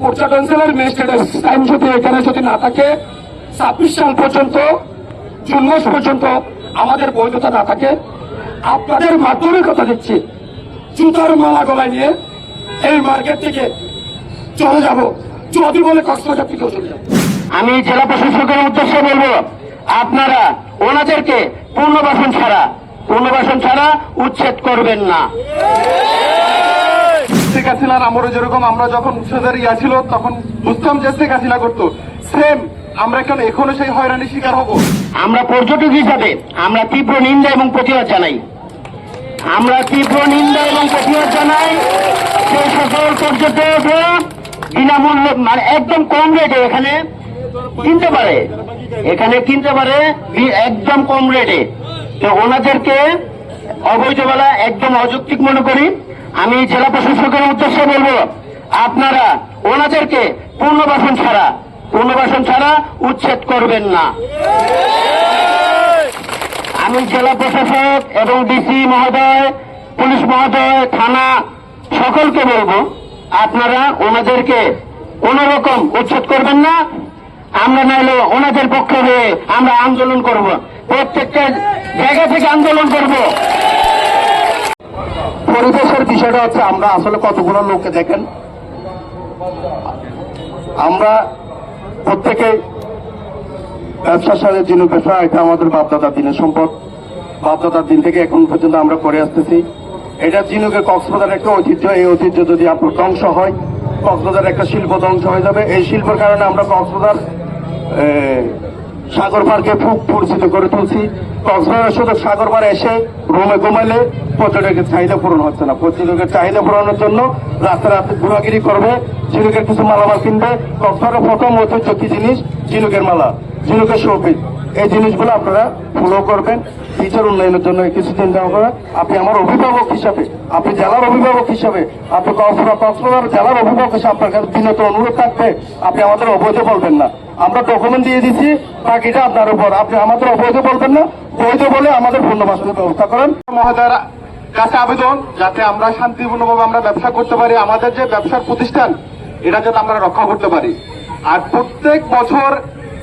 পর্যটন সেলের ম্যাজিস্ট্রেটের যদি এখানে যদি না থাকে, ছাব্বিশ সাল পর্যন্ত, জুন মাস পর্যন্ত আমাদের বৈধতা না থাকে। আপনাদের মাধ্যমে কথা দিচ্ছি। জুতার মালা গলায় নিয়ে এই মার্কেট থেকে চলে যাব। যদি বলে কক্সবাজার থেকেও চলে যাব। আমি জেলা প্রশাসকের উদ্দেশ্যে বলব, আপনারা ওনাদেরকে পুনর্বাসন ছাড়া পুনর্বাসন ছাড়া উচ্ছেদ করবেন না। শেখ হাসিনার আমরে যেরকম আমরা যখন ছিল, তখন বুঝতাম যে শেখ হাসিনা করতো। সেম আমরা কেন এখনও সেই শিকার হব? আমরা পর্যটক হিসাবে, আমরা তীব্র নিন্দা এবং প্রতিবাদ জানাই। আমরা তীব্র নিন্দা এবং প্রতিবাদ জানাই সেই সকল বিনামূল্যে মানে একদম কম রেটে এখানে কিনতে পারে। এখানে কিনতে পারে একদম কম রেটে। তো ওনাদেরকে অবৈধ বেলা একদম অযৌক্তিক মনে করি। আমি জেলা প্রশাসকের উদ্দেশ্যে বলব, আপনারা ওনাদেরকে পুনর্বাসন ছাড়া পুনর্বাসন ছাড়া উচ্ছেদ করবেন না। আমি জেলা প্রশাসক এবং ডিসি মহোদয়, পুলিশ মহোদয়, থানা সকলকে বলব, আপনারা ওনাদেরকে কোন রকম উচ্ছেদ করবেন না। আমরা নাইলে ওনাদের পক্ষে হয়ে আমরা আন্দোলন করব। প্রত্যেকটা জায়গা থেকে আন্দোলন করব। পরিবেশের বিষয়টা হচ্ছে আমরা আসলে কতগুলো লোককে দেখেন। আমরা প্রত্যেকে ব্যবসার সাথে যিনি পেশা এটা আমাদের বাপদাদার দিনের সম্পদ। বাপদাদার দিন থেকে এখন পর্যন্ত আমরা করে আসতেছি। এটা জিনুকের কক্সবাজার একটা ঐতিহ্য, এই ঐতিহ্য যদি আপনার ধ্বংস হয় কক্সবাজার একটা শিল্প ধ্বংস হয়ে যাবে। এই শিল্পের কারণে আমরা কক্সবাজার সাগর পার্কে খুব পরিচিত করে তুলছি। কক্সবাজার শুধু সাগর পাড়ে এসে রোমে ঘুমাইলে পর্যটকের চাহিদা পূরণ হচ্ছে না। পর্যটকের চাহিদা পূরণের জন্য রাতে রাতে ঘোরাঘুরি করবে, ঝিনুকের কিছু মালামাল কিনবে। কক্সবাজারের প্রথম ঐতিহ্য কি জিনিস? ঝিনুকের মালা, ঝিনুকের শোপিস। এই জিনিসগুলো আপনারা ফলো করবেন। টিচার উন্নয়নের জন্য কিছু চিন্তা করেন আপনি আমার অভিভাবক হিসাবে, আপনি জেলার অভিভাবক হিসাবে, আপনি কক্সবাজার জেলার অভিভাবক হিসাবে আপনার কাছে বিনত অনুরোধ থাকবে। আপনি আমাদের অবৈধ বলবেন না। আমরা ডকুমেন্ট দিয়ে দিচ্ছি, বাকিটা আপনার উপর। আপনি আমাদের অবৈধ বলবেন না, বৈধ বলে আমাদের পূর্ণবাসনের ব্যবস্থা করেন। মহোদয় কাছে আবেদন, যাতে আমরা শান্তিপূর্ণভাবে আমরা ব্যবসা করতে পারি, আমাদের যে ব্যবসার প্রতিষ্ঠান, এটা যাতে আমরা রক্ষা করতে পারি। আর প্রত্যেক বছর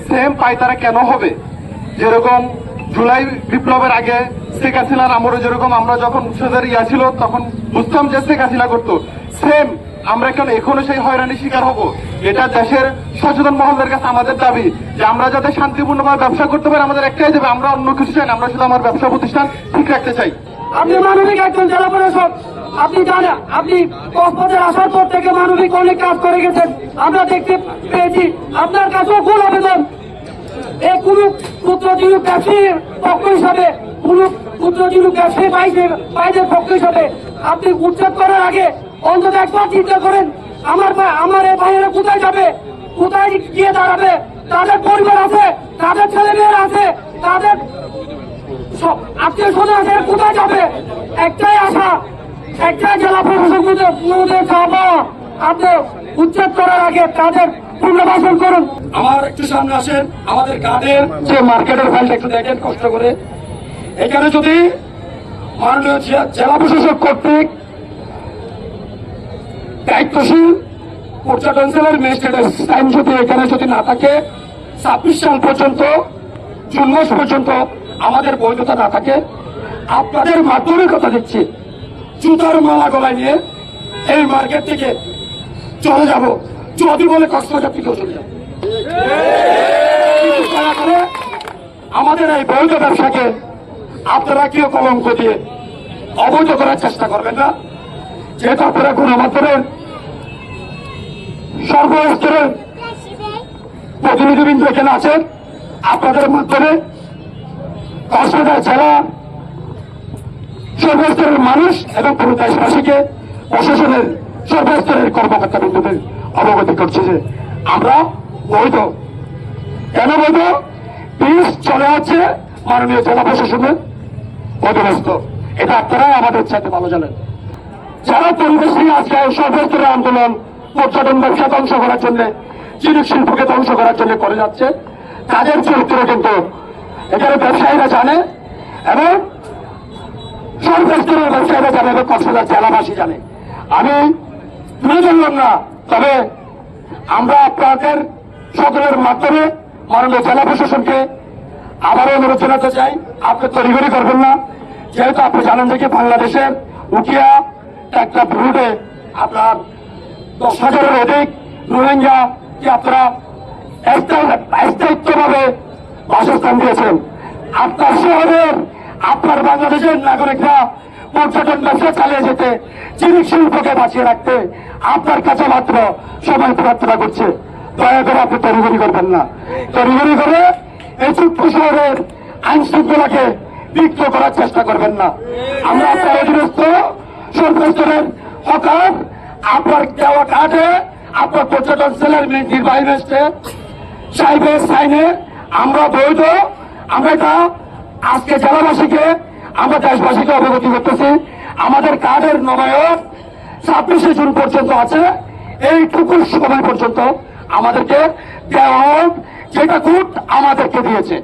সেম পায়তারা কেন হবে? যেরকম জুলাই বিপ্লবের আগে শেখ হাসিনার আমরে যেরকম আমরা যখন উচ্ছেদের ইয়া ছিল তখন বুঝতাম যে শেখ হাসিনা করতো। সেম আমরা কেন এখনও সেই হয়রানির শিকার হব? এটা দেশের সচেতন মহলদের কাছে আমাদের দাবি যে আমরা যাতে শান্তিপূর্ণভাবে ব্যবসা করতে পারি, আমাদের একটাই দেবে, আমরা অন্য কিছু চাই আমরা শুধু আমার ব্যবসা প্রতিষ্ঠান ঠিক রাখতে চাই। আপনি মানবিক একজন জেলা প্রশাসক, আপনি জানেন, আপনি কক্সবাজার আসার পর থেকে মানবিক অনেক কাজ করে গেছেন। আমরা দেখতে পেয়েছি, আপনার কাছেও ভুল আবেদন। এই কোন ক্ষুদ্রজীবী ব্যবসায়ীর পক্ষ হিসাবে কোন ক্ষুদ্রজীবী ব্যবসায়ী বাইদের বাইদের পক্ষ হিসাবে। আপনি উচ্ছেদ করার আগে অন্তত একবার চিন্তা করেন, আমার আমার এই ভাইয়েরা কোথায় যাবে? কোথায় গিয়ে দাঁড়াবে? তাদের পরিবার আছে, তাদের ছেলে মেয়েরা আছে, তাদের আত্মীয় স্বজন আছে কোথায় যাবে? একটাই আশা, একটাই জেলা প্রশাসক চাওয়া আপনি উচ্ছেদ করার আগে তাদের পুনর্বাসন করুন। আমার একটু সামনে আসেন, আমাদের গার্ডের যে মার্কেটের ফাইলটা একটু দেখেন, কষ্ট করে। এখানে যদি মাননীয় জেলা প্রশাসক কর্তৃক দায়িত্বশীল পর্যটন সেলের ম্যাজিস্ট্রেটের টাইম যদি এখানে যদি না থাকে, ছাব্বিশ সাল পর্যন্ত, জুন মাস পর্যন্ত আমাদের বৈধতা না থাকে। আপনাদের মাধ্যমে কথা দিচ্ছি। জুতার মালা গলায় নিয়ে এই মার্কেট থেকে চলে যাব। যদি বলে কক্সবাজার থেকেও চলে যাব। আমাদের এই বৈধ ব্যবসাকে আপনারা কেউ কলঙ্ক দিয়ে অবৈধ করার চেষ্টা করবেন না। যেহেতু আপনারা গণমাধ্যমের সর্বস্তরের প্রতিনিধিবৃন্দ এখানে আছেন। আপনাদের মাধ্যমে কক্সবাজার জেলা সর্বস্তরের মানুষ এবং পুরো দেশবাসীকে প্রশাসনের সর্বস্তরের কর্মকর্তা বৃন্দদের অবগত করছে যে আমরা বৈধ। কেন বৈধ? পিস চলে আছে মাননীয় জেলা প্রশাসনের অধীনস্থ এটা আপনারাই আমাদের সাথে ভালো জানেন। যারা পরিবেশ নিয়ে আজকে সর্বস্তরের আন্দোলন, পর্যটন ব্যবসা ধ্বংস করার জন্য চিনিক শিল্পকে ধ্বংস করার জন্য করে যাচ্ছে, তাদের চরিত্র কিন্তু এখানে ব্যবসায়ীরা জানে এবং সর্বস্তরের ব্যবসায়ীরা জানে এবং কক্সবাজার জেলাবাসী জানে। আমি তুলে ধরলাম না, তবে আমরা আপনাদের সকলের মাধ্যমে মাননীয় জেলা প্রশাসনকে আবারও অনুরোধ জানাতে চাই, আপনি তড়িঘড়ি করবেন না। যেহেতু আপনি জানেন যে বাংলাদেশের উকিয়া একটা রুটে আপনার দশ হাজারের অধিক রোহিঙ্গা কি আপনারা স্থায়িত্বভাবে বাসস্থান দিয়েছেন। আপনার শহরের আপনার বাংলাদেশের নাগরিকরা পর্যটন ব্যবসা চালিয়ে যেতে চিনিক শিল্পকে বাঁচিয়ে রাখতে আপনার কাছে মাত্র সময় প্রার্থনা করছে। দয়া করে আপনি তড়িঘড়ি করবেন না। তড়িঘড়ি করে এই ছোট্ট শহরের আইন শৃঙ্খলাকে বিঘ্ন করার চেষ্টা করবেন না। আমরা আপনার অধীনস্থ সর্বস্তরের হকার, আপনার দেওয়া কার্ডে আপনার পর্যটন সেলের নির্বাহী ম্যাজিস্ট্রেট সাহেবের সাইনে, আমরা বৈধ, আমরা এটা আজকে জেলাবাসীকে, আমরা দেশবাসীকে অবগতি করতেছি। আমাদের কার্ডের নবায়ন ছাব্বিশে জুন পর্যন্ত আছে, এইটুকু সময় পর্যন্ত আমাদেরকে দেওয়া হোক, যেটা কোর্ট আমাদেরকে দিয়েছে।